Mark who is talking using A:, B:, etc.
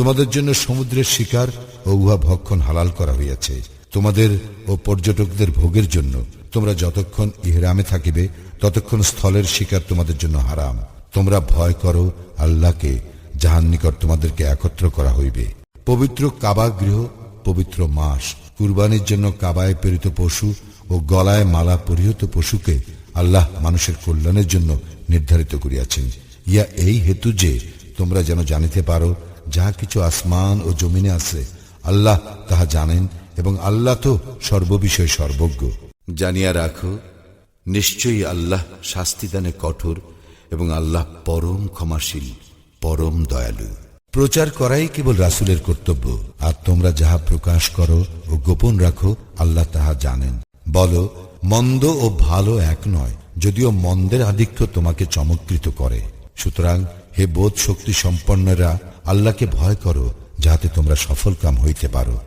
A: তোমাদের জন্য সমুদ্রের শিকার ও উহা ভক্ষণ হালাল করা হইয়াছে। তোমাদের ও পর্যটকদের ভোগের জন্য তোমরা যতক্ষণ ইহরামে থাকিবে, ততক্ষণ স্থলের শিকার তোমাদের জন্য হারাম। তোমরা ভয় করো আল্লাহকে, যাহার নিকট তোমাদেরকে একত্র করা হইবে। পবিত্র কাবা গৃহ, পবিত্র মাস। কুরবানির জন্য কাবায় প্রেরিত পশু ও গলায় মালা পরিহত পশুকে আল্লাহ মানুষের কল্যাণের জন্য নির্ধারিত করিয়াছেন। ইয়া এই হেতু যে তোমরা যেন জানিতে পারো যাহা কিছু আসমান ও জমিনে আছে, আল্লাহ তাহা জানেন এবং আল্লাহ তো সর্ববিষয় সর্বজ্ঞ। জানিয়া রাখো, নিশ্চয়ই আল্লাহ শাস্তিদানে কঠোর এবং আল্লাহ পরম ক্ষমাশীল, পরম দয়ালু। প্রচার করাই কেবল রাসুলের কর্তব্য, আর তোমরা যাহা প্রকাশ করো ও গোপন রাখো, আল্লাহ তাহা জানেন। বলো, মন্দ ও ভালো এক নয়, যদিও মন্দের আধিক্য তোমাকে চমৎকৃত করে। সুতরাং হে বোধ শক্তি সম্পন্নরা আল্লাহকে ভয় করো যাহাতে তোমরা সফল কাম হইতে পারো।